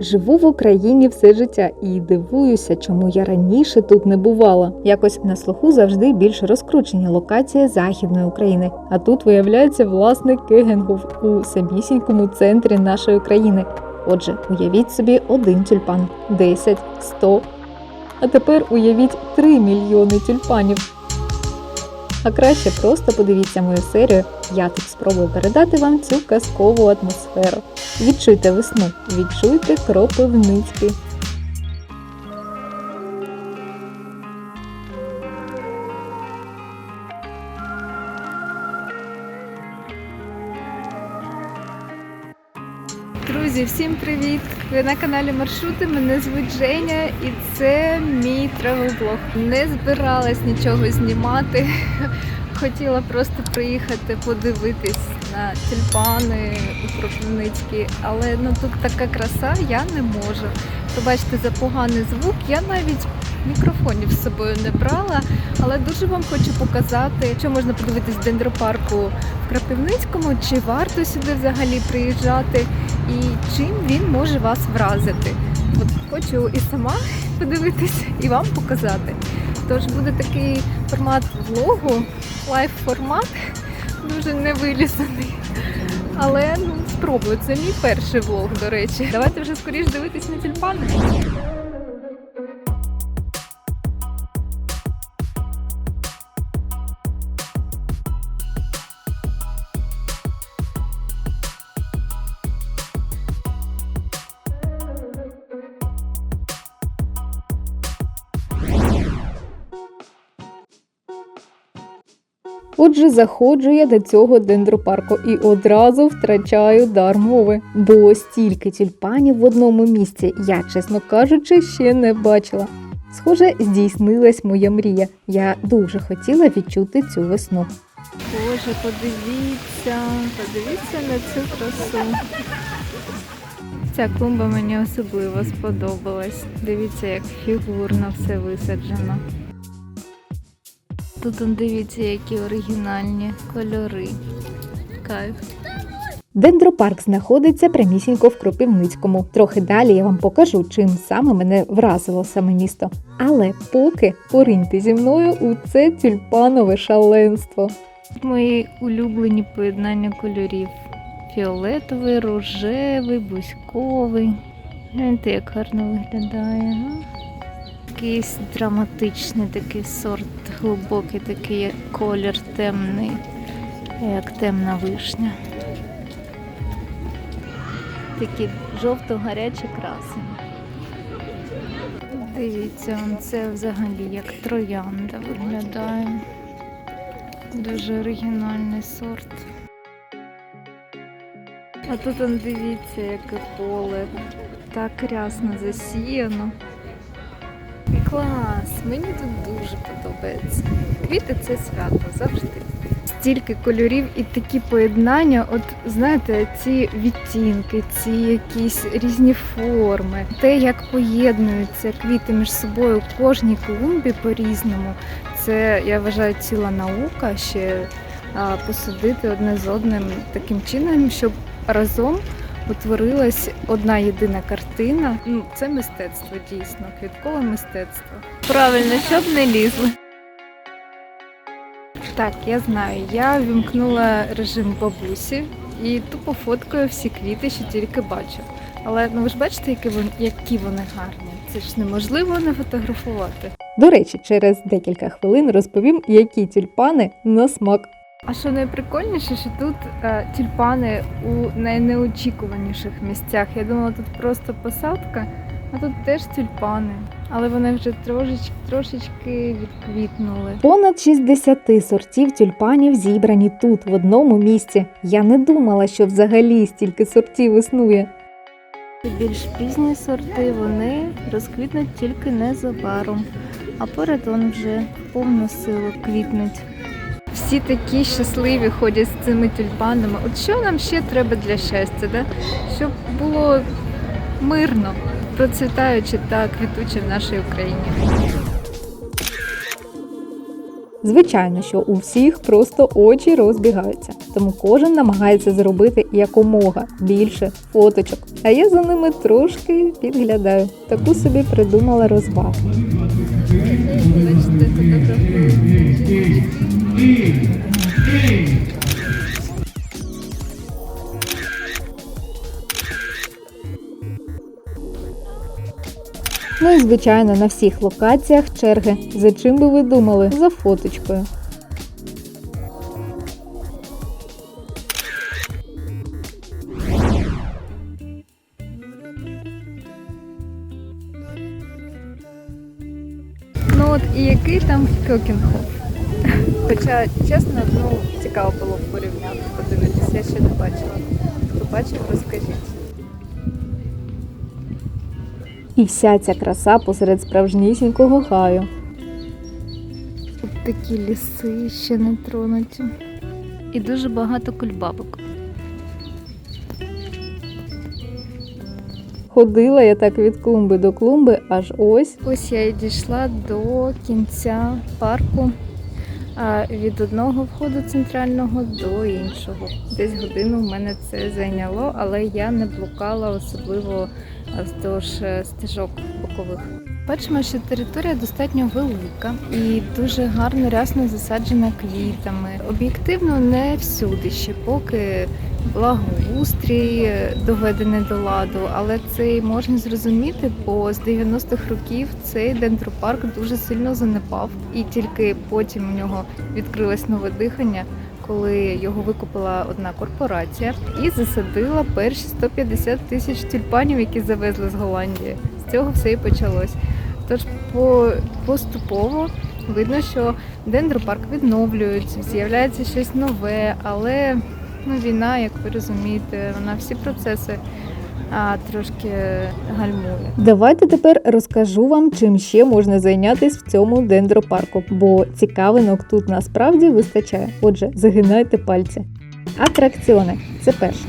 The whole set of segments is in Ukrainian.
Живу в Україні все життя і дивуюся, чому я раніше тут не бувала. Якось на слуху завжди більш розкручені локації Західної України. А тут виявляється власне Кегенгов у самісінькому центрі нашої країни. Отже, уявіть собі один тюльпан, 10, 100. А тепер уявіть 3 мільйони тюльпанів. А краще просто подивіться мою серію. Я тут спробую передати вам цю казкову атмосферу. Відчуйте весну, відчуйте кропивницький. Друзі, всім привіт! Ви на каналі Маршрути. Мене звуть Женя і це мій тревел-блог. Не збиралась нічого знімати. Хотіла просто приїхати подивитись на тюльпани у Кропивницькій, але ну тут така краса, я не можу. Пробачте за поганий звук. Я навіть мікрофонів з собою не брала, але дуже вам хочу показати, що можна подивитись в дендропарку в Кропивницькому, чи варто сюди взагалі приїжджати, і чим він може вас вразити. От хочу і сама подивитись, і вам показати. Тож буде такий формат влогу, лайф-формат, дуже невилізаний. Але ну спробую. Це мій перший влог, до речі. Давайте вже скоріш дивитись на тюльпани. Отже, заходжу я до цього дендропарку і одразу втрачаю дар мови, бо стільки тюльпанів в одному місці я, чесно кажучи, ще не бачила. Схоже, здійснилась моя мрія. Я дуже хотіла відчути цю весну. Боже, подивіться, подивіться на цю красу. Ця клумба мені особливо сподобалась. Дивіться, як фігурно все висаджено. Тут он дивіться, які оригінальні кольори. Кайф. Дендропарк знаходиться прямісінько в Кропивницькому. Трохи далі я вам покажу, чим саме мене вразило саме місто. Але поки пориньте зі мною у це тюльпанове шаленство. Мої улюблені поєднання кольорів: фіолетовий, рожевий, бузьковий. Гляньте, як гарно виглядає. ну. Якийсь драматичний такий сорт, глибокий такий колір темний, як темна вишня. Такі жовто-гарячі краси. Дивіться, це взагалі як троянда виглядає. Дуже оригінальний сорт. А тут он дивіться, яке поле. Так рясно засіяно. Клас! Мені тут дуже подобається. Квіти це свято завжди. Стільки кольорів і такі поєднання, от знаєте, ці відтінки, ці якісь різні форми, те, як поєднуються квіти між собою кожній клумбі по-різному. Це я вважаю ціла наука ще посадити одне з одним таким чином, щоб разом утворилась одна єдина картина. Ну, це мистецтво дійсно, квіткове мистецтво. Правильно, щоб не лізли. Так, я знаю, я вімкнула режим бабусі і тупо фоткаю всі квіти, що тільки бачу. Але ну ви ж бачите, які вони, які вони гарні. Це ж неможливо не фотографувати. До речі, через декілька хвилин розповім, які тюльпани на смак. А що найприкольніше, що тут е, тюльпани у найнеочікуваніших місцях. Я думала, тут просто посадка, а тут теж тюльпани. Але вони вже трошечки, трошечки відквітнули. Понад 60 сортів тюльпанів зібрані тут, в одному місці. Я не думала, що взагалі стільки сортів існує. Більш пізні сорти вони розквітнуть тільки незабаром, а поряд вони вже повну силу квітнуть. Всі такі щасливі ходять з цими тюльпанами. От що нам ще треба для щастя, да? щоб було мирно, процвітаюче та квітуче в нашій Україні. Звичайно, що у всіх просто очі розбігаються, тому кожен намагається зробити якомога більше фоточок. А я за ними трошки підглядаю. Таку собі придумала розвагу. Ну і звичайно на всіх локаціях черги. За чим би ви думали? За фоточкою. Ну от і який там Кьокінхоф? Хоча, чесно, ну цікаво було б порівняти, подивитися, я ще не бачила. Хто бачив, розкажіть. І вся ця краса посеред справжнісінького гаю. Тут такі ліси ще не тронуті. І дуже багато кульбабок. Ходила я так від клумби до клумби, аж ось Ось я і дійшла до кінця парку. Від одного входу центрального до іншого. Десь годину в мене це зайняло, але я не блукала особливо вздовж е, стежок бокових. Бачимо, що територія достатньо велика і дуже гарно рясно засаджена квітами. Об'єктивно, не всюди ще поки благоустрій е, доведений до ладу, але це й можна зрозуміти, бо з 90-х років цей дендропарк дуже сильно занепав, і тільки потім у нього відкрилось нове дихання. Коли його викупила одна корпорація і засадила перші 150 тисяч тюльпанів, які завезли з Голландії. З цього все і почалось. Тож по, поступово видно, що дендропарк відновлюють, з'являється щось нове, але ну, війна, як ви розумієте, вона всі процеси а, трошки гальмує. Давайте тепер розкажу вам, чим ще можна зайнятися в цьому дендропарку, бо цікавинок тут насправді вистачає. Отже, загинайте пальці. Атракціони це перше.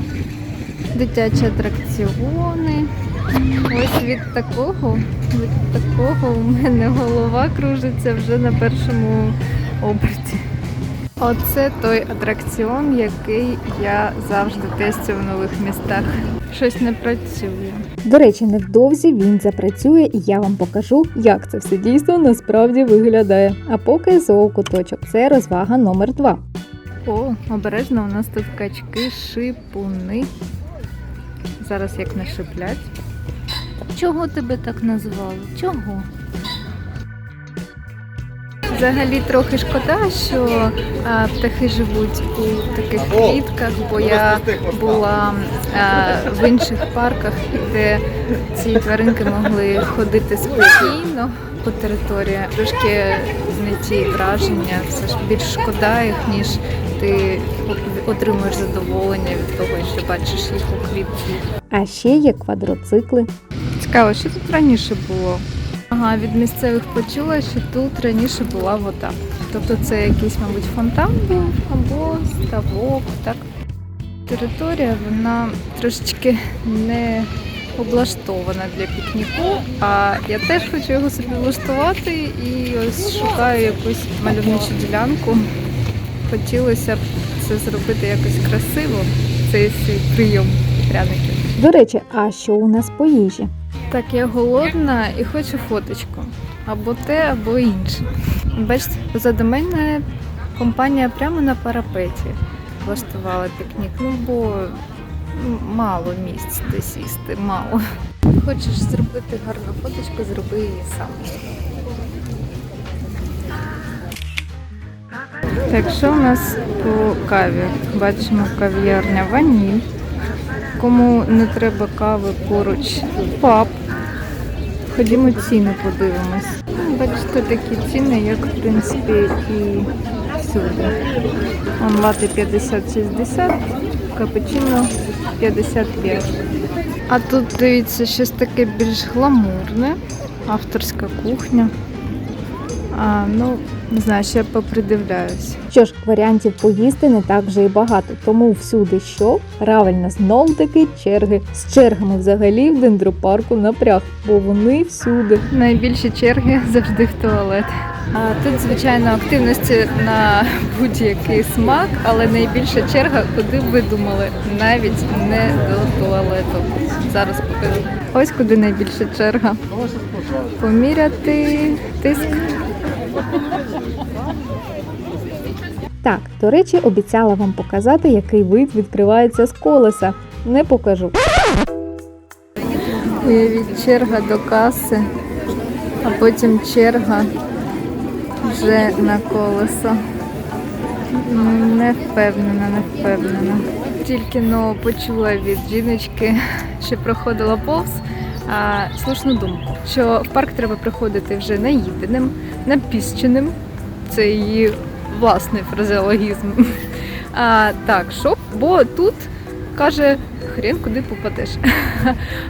Дитячі атракціони. Ось від такого, від такого у мене голова кружиться вже на першому оберті. Оце той атракціон, який я завжди тестю в нових містах. Щось не працює. До речі, невдовзі він запрацює, і я вам покажу, як це все дійсно насправді виглядає. А поки зоокуточок це розвага номер 2 О, обережно у нас тут качки, шипуни. Зараз як не шиплять. Чого тебе так назвали? Чого? Взагалі трохи шкода, що а, птахи живуть у таких клітках, бо я була а, в інших парках, де ці тваринки могли ходити спокійно по території. Трошки не ті враження, все ж більш шкода їх, ніж ти отримуєш задоволення від того, що бачиш їх у клітці. А ще є квадроцикли. Цікаво, що тут раніше було? Ага, від місцевих почула, що тут раніше була вода. Тобто це якийсь, мабуть, фонтан був або ставок, так. Територія, вона трошечки не облаштована для пікніку, а я теж хочу його собі влаштувати і ось шукаю якусь мальовничу ділянку. Хотілося б це зробити якось красиво, цей свій прийом пряників. До речі, а що у нас по їжі? Так, я голодна і хочу фоточку. Або те, або інше. Бачите, позаду мене компанія прямо на парапеті влаштувала пікнік. Ну, бо ну, мало місць де сісти, мало. Хочеш зробити гарну фоточку, зроби її сам. Так, що у нас по каві? Бачимо кав'ярня Ваніль. Кому не треба кави поруч, паб. Ходімо ціни подивимось. Бачите, такі ціни, як в принципі і всюди. Лати 50-60, капучино 55. А тут дивіться щось таке більш гламурне, авторська кухня. А, ну, не знаю, ще попридивляюсь. Що ж, варіантів поїсти не так вже і багато, тому всюди що? Правильно, знов таки черги. З чергами взагалі в дендропарку напряг, бо вони всюди. Найбільші черги завжди в туалет. А тут, звичайно, активності на будь-який смак, але найбільша черга, куди б ви думали, навіть не до туалету. Зараз покажу. Ось куди найбільша черга. Поміряти тиск. Так, до речі, обіцяла вам показати, який вид відкривається з колеса. Не покажу. Уявіть, черга до каси, а потім черга вже на колесо. Не впевнена, не впевнена. Тільки но почула від жіночки, що проходила повз, а, слушну думку, що в парк треба приходити вже наїденим, напіщеним. Це її власний фразеологізм. А, так, щоб, бо тут каже, хрен куди попадеш.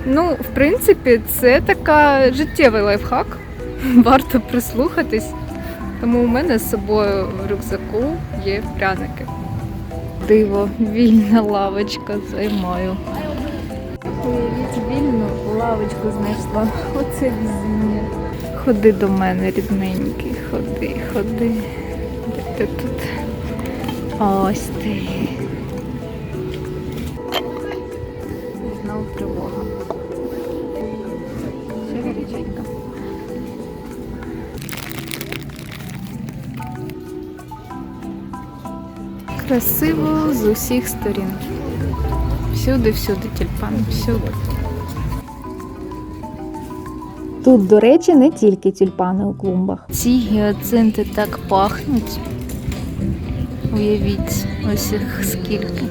Ну, в принципі, це така життєвий лайфхак. Варто прислухатись. Тому у мене з собою в рюкзаку є пряники. Диво, вільна лавочка займаю. Вільну лавочку знайшла. Оце везіння. Ходи до мене, рідненький, ходи, ходи. Де ти тут? Ось ти. Знову тривога. Ще гаряченько. Красиво з усіх сторін. Всюди, всюди тюльпан, всюди. Тут, до речі, не тільки тюльпани у клумбах. Ці гіацинти так пахнуть. Уявіть, ось їх скільки.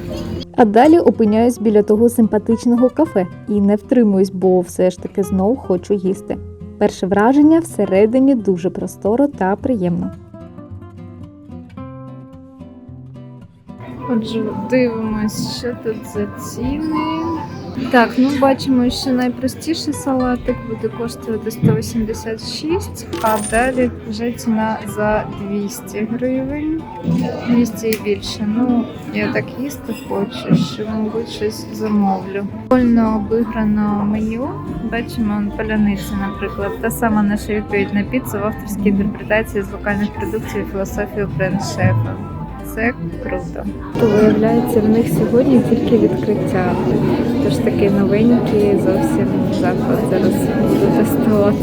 А далі опиняюсь біля того симпатичного кафе і не втримуюсь, бо все ж таки знов хочу їсти. Перше враження всередині дуже просторо та приємно. Отже, дивимось, що тут за ціни. Так, ну бачимо, що найпростіший салатик буде коштувати 186, а далі вже ціна за 200 гривень. 200 і більше. Ну, я так їсти хочу, що, мабуть, щось замовлю. Вольно обіграно меню. Бачимо он, наприклад. Та сама наша відповідь на піцу в авторській інтерпретації з локальних продуктів і філософії бренд-шефа. Це круто. То виявляється, в них сьогодні тільки відкриття. Тож такий новенький зовсім заклад. Зараз буду тестувати.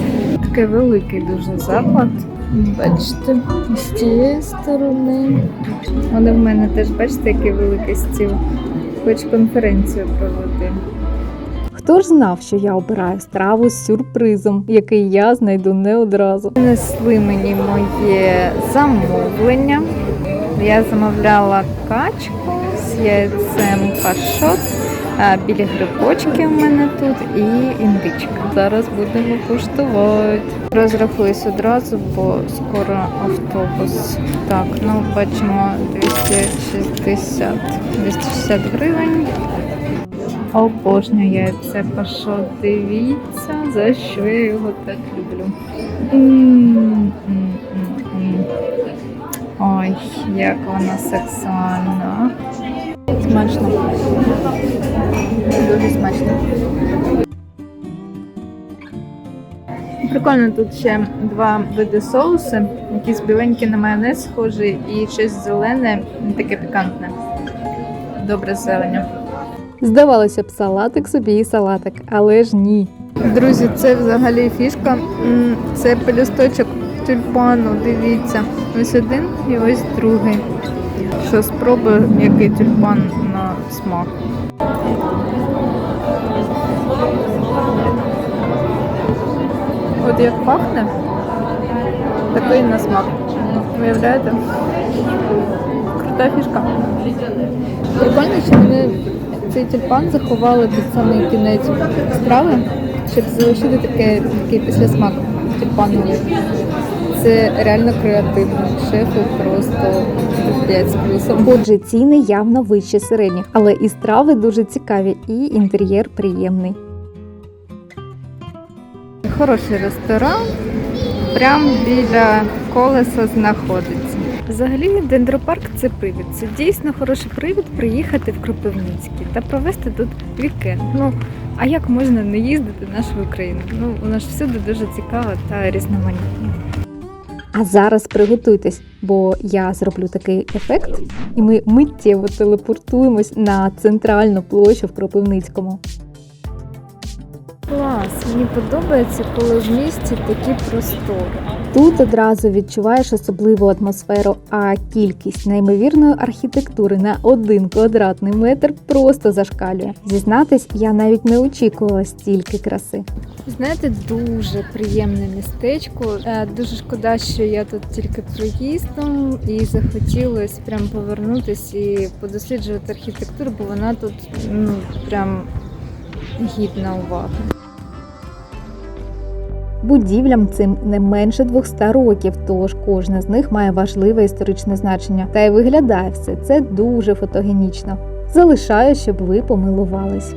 Такий великий дуже заклад. Бачите, з цієї сторони. Вони в мене теж, бачите, який великий стіл. Хоч конференцію проведи. Хто ж знав, що я обираю страву з сюрпризом, який я знайду не одразу. Принесли мені моє замовлення. Я замовляла качку з яйцем пашот, білі грибочки в мене тут і індичка. Зараз будемо куштувати. Розрахуюсь одразу, бо скоро автобус. Так, ну бачимо 260. 260 гривень. Обожнюю яйце пашот. Дивіться, за що я його так люблю. М-м-м-м-м. Ой, як вона сексуальна. Смачно. Дуже смачно. Прикольно, тут ще два види соуси. Якийсь біленький на майонез схожий і щось зелене, таке пікантне. Добре з зеленю. Здавалося б, салатик собі і салатик, але ж ні. Друзі, це взагалі фішка. Це пелюсточок тюльпану. Дивіться. Ось один і ось другий. Що спробую, який тюльпан на смак. От як пахне, такий на смак. Виявляєте? Крута фішка. Прикольно, що вони цей тюльпан заховали під самий кінець страви, щоб залишити таке, такий післясмак тюльпановий. Це реально креативно. Шефу просто 5 з плюсом. Отже, ціни явно вище середніх, але і страви дуже цікаві, і інтер'єр приємний. Хороший ресторан. прямо біля колеса знаходиться. Взагалі, дендропарк це привід. Це дійсно хороший привід приїхати в Кропивницький та провести тут вікенд. Ну а як можна не їздити в нашу Україну? Ну вона ж всюди дуже цікава та різноманітна. А зараз приготуйтесь, бо я зроблю такий ефект, і ми миттєво телепортуємось на центральну площу в Кропивницькому. Клас, мені подобається, коли в місті такі простори. Тут одразу відчуваєш особливу атмосферу, а кількість неймовірної архітектури на один квадратний метр просто зашкалює. Зізнатись, я навіть не очікувала стільки краси. Знаєте, дуже приємне містечко. Е, Дуже шкода, що я тут тільки проїздом і захотілося прям повернутись і подосліджувати архітектуру, бо вона тут ну прям гідна уваги. Будівлям цим не менше 200 років, тож кожна з них має важливе історичне значення. Та й виглядає все це дуже фотогенічно. Залишаю, щоб ви помилувались.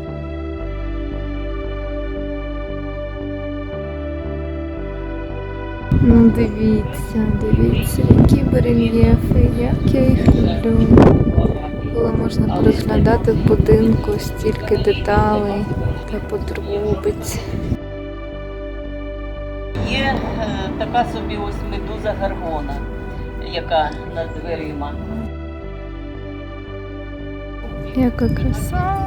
Ну дивіться, дивіться, які барельєфи, як я їх люблю. Коли можна розглядати в будинку стільки деталей та подробиць. Є е, така собі ось медуза гаргона, яка над дверима. Яка краса.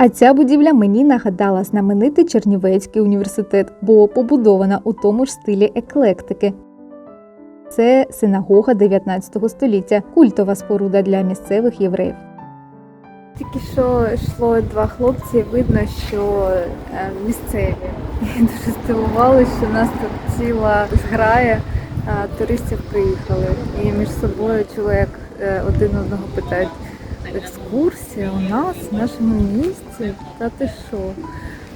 А ця будівля мені нагадала знаменитий Чернівецький університет, бо побудована у тому ж стилі еклектики. Це синагога 19 століття, культова споруда для місцевих євреїв. Тільки що йшло два хлопці, видно, що е, місцеві. І дуже здивувалися, що нас тут ціла зграя е, туристів приїхали. І між собою як е, один одного питають, екскурсія у нас, в нашому місті, та ти що?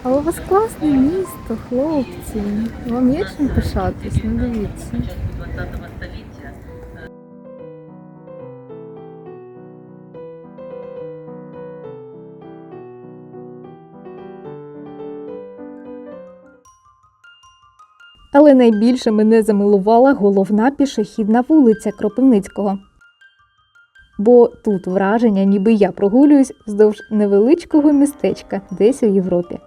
А у вас класне місто, хлопці. Вам є чим пишатись, ну дивіться. Але найбільше мене замилувала головна пішохідна вулиця Кропивницького. Бо тут враження, ніби я прогулююсь вздовж невеличкого містечка десь у Європі.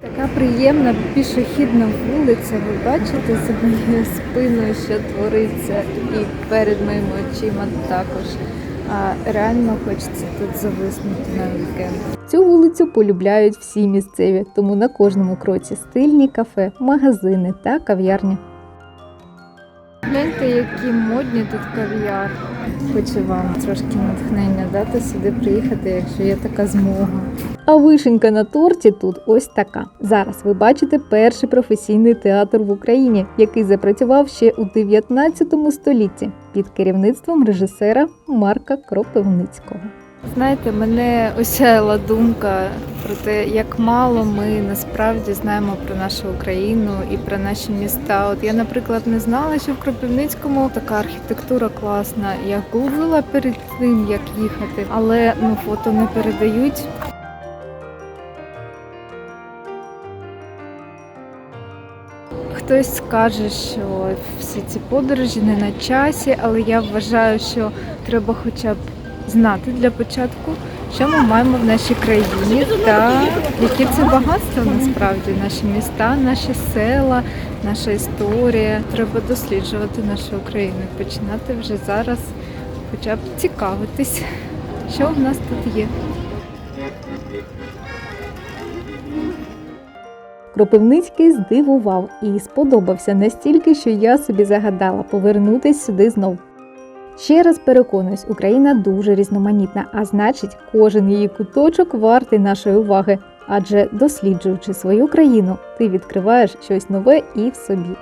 Така приємна пішохідна вулиця. Ви бачите за моєю спиною, що твориться, і перед моїми очима також. А реально хочеться тут зависнути на вікенд. Цю вулицю полюбляють всі місцеві, тому на кожному кроці стильні кафе, магазини та кав'ярні. Гляньте, які модні тут кав'яр. Хочу вам трошки натхнення дати сюди приїхати, якщо є така змога. А вишенька на торті тут ось така. Зараз ви бачите перший професійний театр в Україні, який запрацював ще у 19 столітті під керівництвом режисера Марка Кропивницького. Знаєте, мене осяяла думка про те, як мало ми насправді знаємо про нашу Україну і про наші міста. От я, наприклад, не знала, що в Кропивницькому така архітектура класна. Я гуглила перед тим, як їхати, але ну фото не передають. Хтось скаже, що всі ці подорожі не на часі, але я вважаю, що треба хоча б знати для початку, що ми маємо в нашій країні та які це багатства насправді наші міста, наші села, наша історія. Треба досліджувати нашу Україну починати вже зараз, хоча б цікавитись, що в нас тут є. Кропивницький здивував і сподобався настільки, що я собі загадала повернутись сюди знов. Ще раз переконуюсь, Україна дуже різноманітна, а значить, кожен її куточок вартий нашої уваги. Адже досліджуючи свою країну, ти відкриваєш щось нове і в собі.